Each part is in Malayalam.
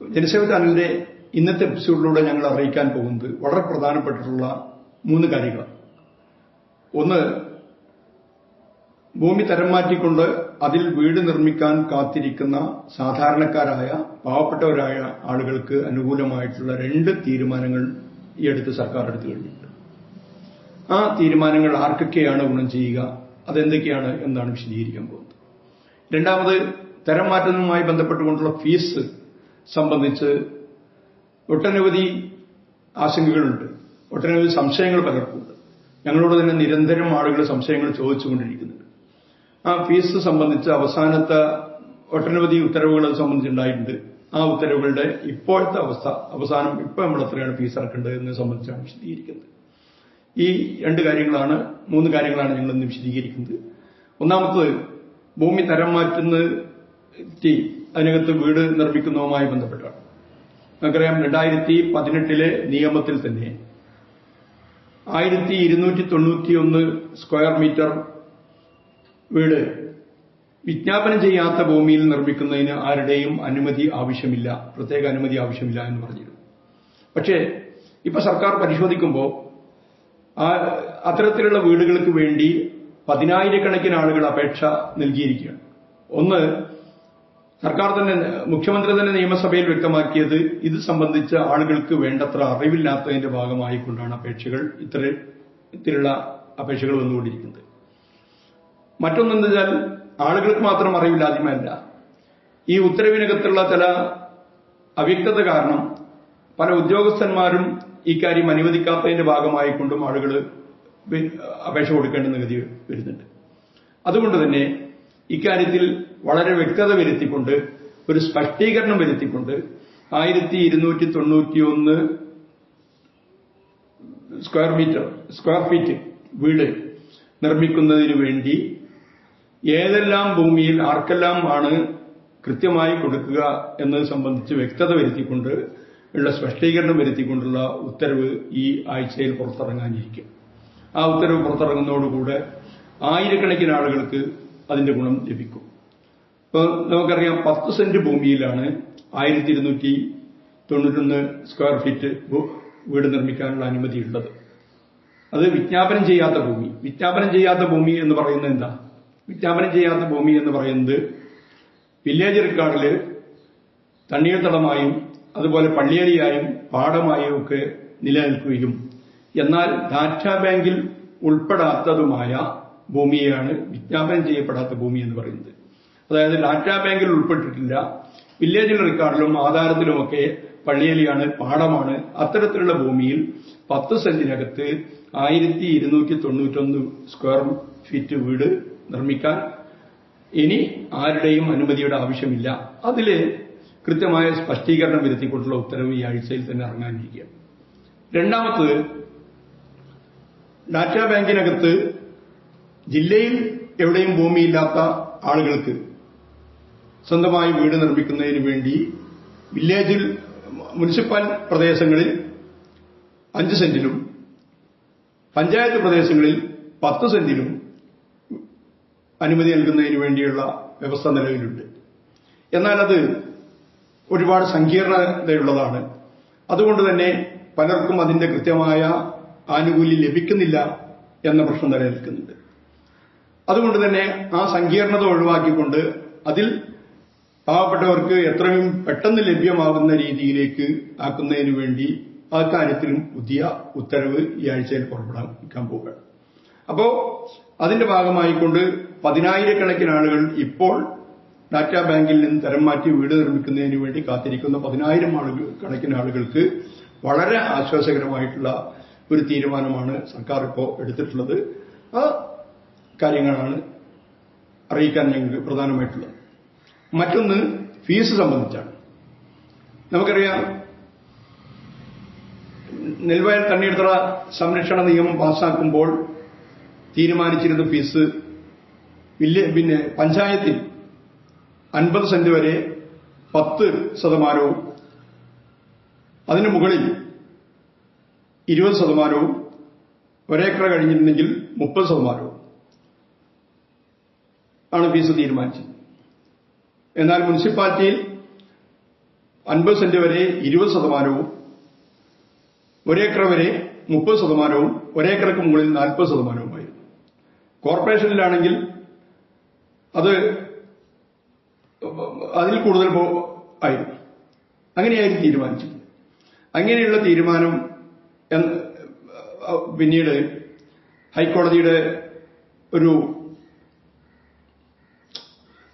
ജനസേവ ചാനലിന്റെ ഇന്നത്തെ എപ്പിസോഡിലൂടെ ഞങ്ങൾ അറിയിക്കാൻ പോകുന്നത് വളരെ പ്രധാനപ്പെട്ടിട്ടുള്ള മൂന്ന് കാര്യങ്ങൾ ഒന്ന് ഭൂമി തരം മാറ്റിക്കൊണ്ട് അതിൽ വീട് നിർമ്മിക്കാൻ കാത്തിരിക്കുന്ന സാധാരണക്കാരായ പാവപ്പെട്ടവരായ ആളുകൾക്ക് അനുകൂലമായിട്ടുള്ള രണ്ട് തീരുമാനങ്ങൾ ഈ അടുത്ത് സർക്കാർ എടുത്തു കഴിഞ്ഞിട്ടുണ്ട് ആ തീരുമാനങ്ങൾ ആർക്കൊക്കെയാണ് ഗുണം ചെയ്യുക അതെന്തൊക്കെയാണ് എന്നാണ് വിശദീകരിക്കാൻ പോകുന്നത്? രണ്ടാമത് തരം മാറ്റുന്നതുമായി ബന്ധപ്പെട്ടുകൊണ്ടുള്ള ഫീസ് സംബന്ധിച്ച് ഒട്ടനവധി ആശങ്കകളുണ്ട്. ഒട്ടനവധി സംശയങ്ങൾ പലർക്കുണ്ട്. ഞങ്ങളോട് തന്നെ നിരന്തരം ആളുകൾ സംശയങ്ങൾ ചോദിച്ചുകൊണ്ടിരിക്കുന്നുണ്ട്. ആ ഫീസ് സംബന്ധിച്ച് അവസാനത്തെ ഒട്ടനവധി ഉത്തരവുകൾ അത് സംബന്ധിച്ചുണ്ടായിട്ടുണ്ട്. ആ ഉത്തരവുകളുടെ ഇപ്പോഴത്തെ അവസ്ഥ അവസാനം ഇപ്പോൾ നമ്മൾ എത്രയാണ് ഫീസ് ഇറക്കേണ്ടത് എന്ന് സംബന്ധിച്ചാണ് വിശദീകരിക്കുന്നത്. ഈ രണ്ട് കാര്യങ്ങളാണ് മൂന്ന് കാര്യങ്ങളാണ് ഞങ്ങൾ ഇന്ന് വിശദീകരിക്കുന്നത്. ഒന്നാമത്തത് ഭൂമി തരം മാറ്റുന്ന അതിനകത്ത് വീട് നിർമ്മിക്കുന്നതുമായി ബന്ധപ്പെട്ടാണ്. നമുക്കറിയാം രണ്ടായിരത്തി പതിനെട്ടിലെ നിയമത്തിൽ തന്നെ ആയിരത്തി ഇരുന്നൂറ്റി തൊണ്ണൂറ്റിയൊന്ന് സ്ക്വയർ മീറ്റർ വീട് വിജ്ഞാപനം ചെയ്യാത്ത ഭൂമിയിൽ നിർമ്മിക്കുന്നതിന് ആരുടെയും അനുമതി ആവശ്യമില്ല പ്രത്യേക അനുമതി ആവശ്യമില്ല എന്ന് പറഞ്ഞിരുന്നു. പക്ഷേ ഇപ്പൊ സർക്കാർ പരിശോധിക്കുമ്പോൾ അത്തരത്തിലുള്ള വീടുകൾക്ക് വേണ്ടി പതിനായിരക്കണക്കിന് ആളുകൾ അപേക്ഷ നൽകിയിരിക്കുകയാണ്. ഒന്ന് സർക്കാർ തന്നെ മുഖ്യമന്ത്രി തന്നെ നിയമസഭയിൽ വ്യക്തമാക്കിയത് ഇത് സംബന്ധിച്ച ആളുകൾക്ക് വേണ്ടത്ര അറിവില്ലാത്തതിന്റെ ഭാഗമായിക്കൊണ്ടാണ് അപേക്ഷകൾ ഇത്തരത്തിലുള്ള അപേക്ഷകൾ വന്നുകൊണ്ടിരിക്കുന്നത്. മറ്റൊന്നെന്ന് വെച്ചാൽ ആളുകൾക്ക് മാത്രം അറിവില്ലായ്മയല്ല. ഈ ഉത്തരവിനകത്തുള്ള ചില അവ്യക്തത കാരണം പല ഉദ്യോഗസ്ഥന്മാരും ഇക്കാര്യം അനുവദിക്കാത്തതിന്റെ ഭാഗമായിക്കൊണ്ടും ആളുകൾ അപേക്ഷ കൊടുക്കേണ്ട നികുതി വരുന്നുണ്ട്. അതുകൊണ്ട് തന്നെ ഇക്കാര്യത്തിൽ വളരെ വ്യക്തത വരുത്തിക്കൊണ്ട് ഒരു സ്പഷ്ടീകരണം വരുത്തിക്കൊണ്ട് ആയിരത്തി ഇരുന്നൂറ്റി തൊണ്ണൂറ്റി ഒന്ന് സ്ക്വയർ മീറ്റർ സ്ക്വയർ ഫീറ്റ് വീട് നിർമ്മിക്കുന്നതിന് വേണ്ടി ഏതെല്ലാം ഭൂമിയിൽ ആർക്കെല്ലാം ആണ് കൃത്യമായി കൊടുക്കുക എന്നത് സംബന്ധിച്ച് വ്യക്തത വരുത്തിക്കൊണ്ട് ഉള്ള സ്പഷ്ടീകരണം വരുത്തിക്കൊണ്ടുള്ള ഉത്തരവ് ഈ ആഴ്ചയിൽ പുറത്തിറങ്ങാനിരിക്കും. ആ ഉത്തരവ് പുറത്തിറങ്ങുന്നതോടുകൂടെ ആയിരക്കണക്കിന് ആളുകൾക്ക് അതിന്റെ ഗുണം ലഭിക്കും. ഇപ്പോൾ നമുക്കറിയാം പത്ത് സെന്റ് ഭൂമിയിലാണ് ആയിരത്തി ഇരുന്നൂറ്റി തൊണ്ണൂറ്റൊന്ന് സ്ക്വയർ ഫീറ്റ് വീട് നിർമ്മിക്കാനുള്ള അനുമതിയുള്ളത്. അത് വിജ്ഞാപനം ചെയ്യാത്ത ഭൂമി. വിജ്ഞാപനം ചെയ്യാത്ത ഭൂമി എന്ന് പറയുന്നത് എന്താ? വിജ്ഞാപനം ചെയ്യാത്ത ഭൂമി എന്ന് പറയുന്നത് വില്ലേജ് റിക്കാർഡിൽ തണ്ണീർത്തടമായും അതുപോലെ പള്ളിയരിയായും പാടമായും ഒക്കെ നിലനിൽക്കുകയും എന്നാൽ ഡാറ്റാ ബാങ്കിൽ ഉൾപ്പെടാത്തതുമായ ഭൂമിയാണ് വിജ്ഞാപനം ചെയ്യപ്പെടാത്ത ഭൂമി എന്ന് പറയുന്നത്. അതായത് ഡാറ്റാ ബാങ്കിൽ ഉൾപ്പെട്ടിട്ടില്ല. വില്ലേജ് റെക്കാർഡിലും ആധാരത്തിലുമൊക്കെ പള്ളിയലിയാണ് പാടമാണ്. അത്തരത്തിലുള്ള ഭൂമിയിൽ പത്ത് സെന്റിനകത്ത് ആയിരത്തി ഇരുന്നൂറ്റി തൊണ്ണൂറ്റൊന്ന് സ്ക്വയർ ഫീറ്റ് വീട് നിർമ്മിക്കാൻ ഇനി ആരുടെയും അനുമതിയുടെ ആവശ്യമില്ല. അതിൽ കൃത്യമായ സ്പഷ്ടീകരണം വരുത്തിക്കൊണ്ടുള്ള ഉത്തരവ് ഈ ആഴ്ചയിൽ തന്നെ ഇറങ്ങാനിരിക്കുക. രണ്ടാമത്തത് ഡാറ്റാ ബാങ്കിനകത്ത് ജില്ലയിൽ എവിടെയും ഭൂമിയില്ലാത്ത ആളുകൾക്ക് സ്വന്തമായി വീട് നിർമ്മിക്കുന്നതിന് വേണ്ടി വില്ലേജിൽ മുനിസിപ്പൽ പ്രദേശങ്ങളിൽ അഞ്ച് സെന്റിലും പഞ്ചായത്ത് പ്രദേശങ്ങളിൽ പത്ത് സെന്റിലും അനുമതി നൽകുന്നതിന് വേണ്ടിയുള്ള വ്യവസ്ഥ നിലവിലുണ്ട്. എന്നാൽ അത് ഒരുപാട് സങ്കീർണതയുള്ളതാണ്. അതുകൊണ്ട് തന്നെ പലർക്കും അതിന്റെ കൃത്യമായ ആനുകൂല്യം ലഭിക്കുന്നില്ല എന്ന പ്രശ്നം നിലനിൽക്കുന്നുണ്ട്. അതുകൊണ്ട് തന്നെ ആ സങ്കീർണത ഒഴിവാക്കിക്കൊണ്ട് അതിൽ പാവപ്പെട്ടവർക്ക് എത്രയും പെട്ടെന്ന് ലഭ്യമാകുന്ന രീതിയിലേക്ക് ആക്കുന്നതിന് വേണ്ടി അക്കാര്യത്തിലും പുതിയ ഉത്തരവ് ഈ ആഴ്ചയിൽ പുറപ്പെടാൻ പോവുകയാണ്. അപ്പോ അതിന്റെ ഭാഗമായിക്കൊണ്ട് പതിനായിരക്കണക്കിന് ആളുകൾ ഇപ്പോൾ ഡാറ്റ ബാങ്കിൽ നിന്ന് തരം മാറ്റി വീട് നിർമ്മിക്കുന്നതിന് വേണ്ടി കാത്തിരിക്കുന്ന പതിനായിരം ആളുകൾ കണക്കിന് ആളുകൾക്ക് വളരെ ആശ്വാസകരമായിട്ടുള്ള ഒരു തീരുമാനമാണ് സർക്കാർ ഇപ്പോൾ എടുത്തിട്ടുള്ളത്. ആ കാര്യങ്ങളാണ് അറിയിക്കാൻ ഞങ്ങൾക്ക് പ്രധാനമായിട്ടുള്ളത്. മറ്റൊന്ന് ഫീസ് സംബന്ധിച്ചാണ്. നമുക്കറിയാം നെൽവയൽ തണ്ണീർത്തട സംരക്ഷണ നിയമം പാസാക്കുമ്പോൾ തീരുമാനിച്ചിരുന്ന ഫീസ് പിന്നെ പഞ്ചായത്തിൽ അൻപത് സെന്റ് വരെ പത്ത് ശതമാനവും അതിനു മുകളിൽ ഇരുപത് ശതമാനവും ഒരേക്കറ കഴിഞ്ഞിരുന്നെങ്കിൽ മുപ്പത് ശതമാനവും ആണ് ഫീസ് തീരുമാനിച്ചത്. എന്നാൽ മുനിസിപ്പാലിറ്റിയിൽ അൻപത് സെന്റ് വരെ ഇരുപത് ശതമാനവും ഒരേക്കർ വരെ മുപ്പത് ശതമാനവും ഒരേക്കർക്ക് മുകളിൽ നാൽപ്പത് ശതമാനവുമായിരുന്നു കോർപ്പറേഷനിലാണെങ്കിൽ അത് അതിൽ കൂടുതൽ ആയിരുന്നു അങ്ങനെയായിരുന്നു തീരുമാനിച്ചത്. അങ്ങനെയുള്ള തീരുമാനം പിന്നീട് ഹൈക്കോടതിയുടെ ഒരു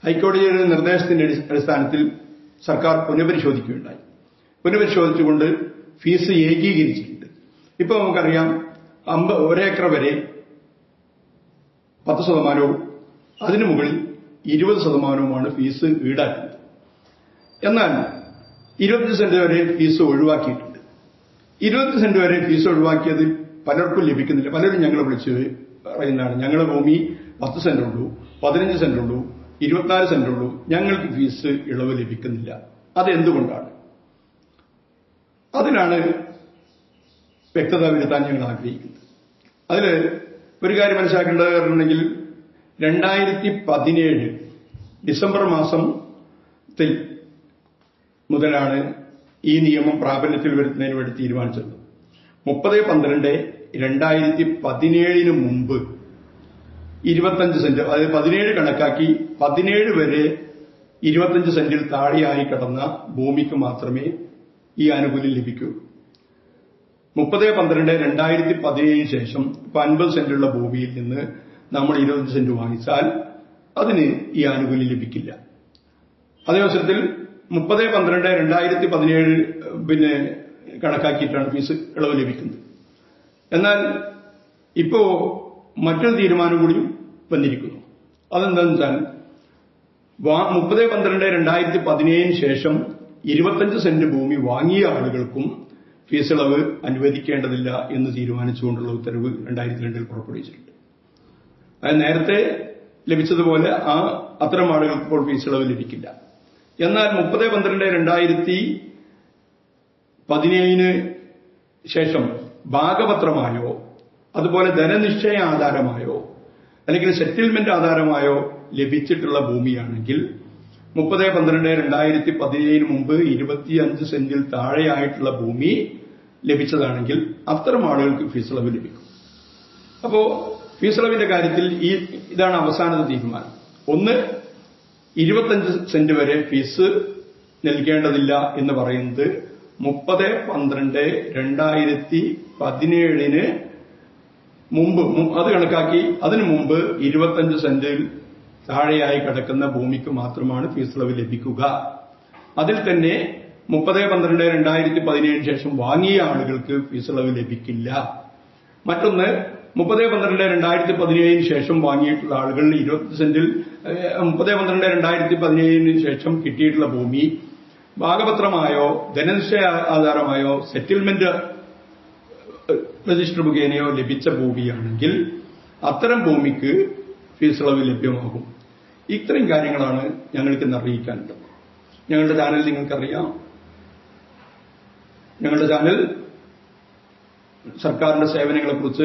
ഹൈക്കോടതിയുടെ നിർദ്ദേശത്തിന്റെ അടിസ്ഥാനത്തിൽ സർക്കാർ പുനഃപരിശോധിക്കുകയുണ്ടായി. പുനഃപരിശോധിച്ചുകൊണ്ട് ഫീസ് ഏകീകരിച്ചിട്ടുണ്ട്. ഇപ്പോൾ നമുക്കറിയാം അമ്പ ഒരേക്കർ വരെ പത്ത് ശതമാനവും അതിനു മുകളിൽ ഇരുപത് ശതമാനവുമാണ് ഫീസ് ഈടാക്കുന്നത്. എന്നാൽ ഇരുപത്തി സെന്റ് വരെ ഫീസ് ഒഴിവാക്കിയിട്ടുണ്ട്. ഇരുപത്തി സെന്റ് വരെ ഫീസ് ഒഴിവാക്കിയത് പലർക്കും ലഭിക്കുന്നില്ല. പലരും ഞങ്ങളെ വിളിച്ച് പറയുന്നതാണ് ഞങ്ങളുടെ ഭൂമി പത്ത് സെന്റ് ഉള്ളൂ പതിനഞ്ച് സെന്റ് ഉള്ളൂ ഇരുപത്തിനാല് സെന്റ് ഉള്ളൂ. ഞങ്ങൾക്ക് ഫീസ് ഇളവ് ലഭിക്കുന്നില്ല. അതെന്തുകൊണ്ടാണ്? അതിനാണ് വ്യക്തത വരുത്താൻ ഞങ്ങൾ ആഗ്രഹിക്കുന്നത്. അതിൽ ഒരു കാര്യം മനസ്സിലാക്കേണ്ടത് പറഞ്ഞിട്ടുണ്ടെങ്കിൽ രണ്ടായിരത്തി പതിനേഴ് ഡിസംബർ മാസത്തിൽ മുതലാണ് ഈ നിയമം പ്രാബല്യത്തിൽ വരുത്തുന്നതിന് വേണ്ടി തീരുമാനിച്ചത്. മുപ്പത് പന്ത്രണ്ട് രണ്ടായിരത്തി പതിനേഴിന് മുമ്പ് ഇരുപത്തഞ്ച് സെന്റ് അതായത് പതിനേഴ് കണക്കാക്കി പതിനേഴ് വരെ ഇരുപത്തഞ്ച് സെന്റിൽ താഴെയായി കിടന്ന ഭൂമിക്ക് മാത്രമേ ഈ ആനുകൂല്യം ലഭിക്കൂ. മുപ്പത് പന്ത്രണ്ട് രണ്ടായിരത്തി പതിനേഴിന് ശേഷം ഇപ്പൊ അൻപത് സെന്റുള്ള ഭൂമിയിൽ നിന്ന് നമ്മൾ ഇരുപത്തഞ്ച് സെന്റ് വാങ്ങിച്ചാൽ അതിന് ഈ ആനുകൂല്യം ലഭിക്കില്ല. അതേ അവസരത്തിൽ മുപ്പത് പന്ത്രണ്ട് രണ്ടായിരത്തി പതിനേഴ് പിന്നെ കണക്കാക്കിയിട്ടാണ് ഫീസ് ഇളവ് ലഭിക്കുന്നത്. എന്നാൽ ഇപ്പോ മറ്റൊരു തീരുമാനം കൂടി വന്നിരിക്കുന്നു. അതെന്താണെന്ന് വെച്ചാൽ മുപ്പത് പന്ത്രണ്ട് രണ്ടായിരത്തി പതിനേഴിന് ശേഷം ഇരുപത്തഞ്ച് സെന്റ് ഭൂമി വാങ്ങിയ ആളുകൾക്കും ഫീസ് ഇളവ് അനുവദിക്കേണ്ടതില്ല എന്ന് തീരുമാനിച്ചുകൊണ്ടുള്ള ഉത്തരവ് രണ്ടായിരത്തി രണ്ടിൽ പുറപ്പെടുവിച്ചിട്ടുണ്ട്. അത് നേരത്തെ ലഭിച്ചതുപോലെ ആ അത്തരം ആളുകൾക്ക് ഇപ്പോൾ ഫീസ് ഇളവ് ലഭിക്കില്ല. എന്നാൽ മുപ്പത് പന്ത്രണ്ട് രണ്ടായിരത്തി പതിനേഴിന് ശേഷം ഭാഗപത്രമായോ അതുപോലെ ധനനിശ്ചയ ആധാരമായോ അല്ലെങ്കിൽ സെറ്റിൽമെന്റ് ആധാരമായോ ലഭിച്ചിട്ടുള്ള ഭൂമിയാണെങ്കിൽ മുപ്പത് പന്ത്രണ്ട് രണ്ടായിരത്തി പതിനേഴിന് മുമ്പ് ഇരുപത്തിയഞ്ച് സെന്റിൽ താഴെയായിട്ടുള്ള ഭൂമി ലഭിച്ചതാണെങ്കിൽ അത്തരം ആളുകൾക്ക് ഫീസളവ് ലഭിക്കും. അപ്പോ ഫീസളവിന്റെ കാര്യത്തിൽ ഈ ഇതാണ് അവസാനത്തെ തീരുമാനം. ഒന്ന് ഇരുപത്തഞ്ച് സെന്റ് വരെ ഫീസ് നൽകേണ്ടതില്ല എന്ന് പറയുന്നത് മുപ്പത് പന്ത്രണ്ട് രണ്ടായിരത്തി പതിനേഴിന് മുമ്പ് അത് കണക്കാക്കി അതിനു മുമ്പ് ഇരുപത്തഞ്ച് സെന്റിൽ താഴെയായി കിടക്കുന്ന ഭൂമിക്ക് മാത്രമാണ് ഫീസ് ഇളവ് ലഭിക്കുക. അതിൽ തന്നെ മുപ്പത് പന്ത്രണ്ട് രണ്ടായിരത്തി പതിനേഴിന് ശേഷം വാങ്ങിയ ആളുകൾക്ക് ഫീസ് ഇളവ് ലഭിക്കില്ല. മറ്റൊന്ന് മുപ്പത് പന്ത്രണ്ട് രണ്ടായിരത്തി പതിനേഴിന് ശേഷം വാങ്ങിയിട്ടുള്ള ആളുകൾ ഇരുപത്തി സെന്റിൽ മുപ്പത് പന്ത്രണ്ട് രണ്ടായിരത്തി പതിനേഴിന് ശേഷം കിട്ടിയിട്ടുള്ള ഭൂമി ഭാഗപത്രമായോ ധനനിശ്ചയ ആധാരമായോ സെറ്റിൽമെന്റ് രജിസ്റ്റർ മുഖേനയോ ലഭിച്ച ഭൂമിയാണെങ്കിൽ അത്തരം ഭൂമിക്ക് ഫീസ് ഇളവ് ലഭ്യമാകും. ഇത്രയും കാര്യങ്ങളാണ് ഞങ്ങൾക്ക് ഇന്ന് അറിയിക്കാനുള്ളത്. ഞങ്ങളുടെ ചാനൽ നിങ്ങൾക്കറിയാം. ഞങ്ങളുടെ ചാനൽ സർക്കാരിന്റെ സേവനങ്ങളെക്കുറിച്ച്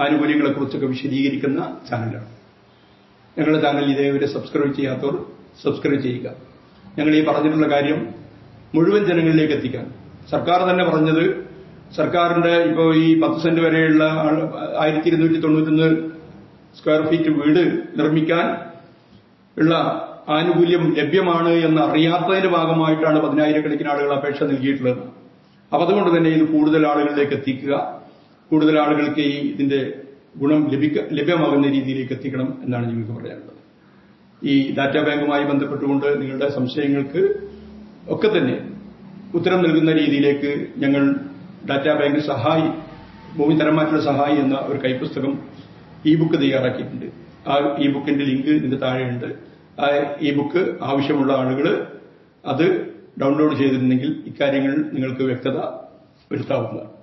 ആനുകൂല്യങ്ങളെക്കുറിച്ചൊക്കെ വിശദീകരിക്കുന്ന ചാനലാണ്. ഞങ്ങളുടെ ചാനൽ ഇതേവരെ സബ്സ്ക്രൈബ് ചെയ്യാത്തവർ സബ്സ്ക്രൈബ് ചെയ്യുക. ഞങ്ങൾ ഈ പറഞ്ഞിട്ടുള്ള കാര്യം മുഴുവൻ ജനങ്ങളിലേക്ക് എത്തിക്കാൻ. സർക്കാർ തന്നെ പറഞ്ഞത് സർക്കാരിന്റെ ഇപ്പോൾ ഈ പത്ത് സെന്റ് വരെയുള്ള ആയിരത്തി ഇരുന്നൂറ്റി തൊണ്ണൂറ്റൊന്ന് സ്ക്വയർ ഫീറ്റ് വീട് നിർമ്മിക്കാൻ ഉള്ള ആനുകൂല്യം ലഭ്യമാണ് എന്ന് അറിയാത്തതിന്റെ ഭാഗമായിട്ടാണ് പതിനായിരക്കണക്കിന് ആളുകൾ അപേക്ഷ നൽകിയിട്ടുള്ളത്. അപ്പൊ അതുകൊണ്ട് തന്നെ ഇത് കൂടുതൽ ആളുകളിലേക്ക് എത്തിക്കുക. കൂടുതൽ ആളുകൾക്ക് ഈ ഇതിന്റെ ഗുണം ലഭ്യമാകുന്ന രീതിയിലേക്ക് എത്തിക്കണം എന്നാണ് ഞങ്ങൾക്ക് പറയാനുള്ളത്. ഈ ഡാറ്റാ ബാങ്കുമായി ബന്ധപ്പെട്ടുകൊണ്ട് നിങ്ങളുടെ സംശയങ്ങൾക്ക് ഒക്കെ തന്നെ ഉത്തരം നൽകുന്ന രീതിയിലേക്ക് ഞങ്ങൾ ഡാറ്റാ ബാങ്ക് സഹായി ഭൂമി തരംമാറ്റുള്ള സഹായി എന്ന ഒരു കൈപ്പുസ്തകം ഇ ബുക്ക് തയ്യാറാക്കിയിട്ടുണ്ട്. ആ ഇ ബുക്കിന്റെ ലിങ്ക് ഇതിന്റെ താഴെയുണ്ട്. ആ ഇ ബുക്ക് ആവശ്യമുള്ള ആളുകൾ അത് ഡൗൺലോഡ് ചെയ്തിരുന്നെങ്കിൽ ഇക്കാര്യങ്ങൾ നിങ്ങൾക്ക് വ്യക്തത വരുത്താവുന്നതാണ്.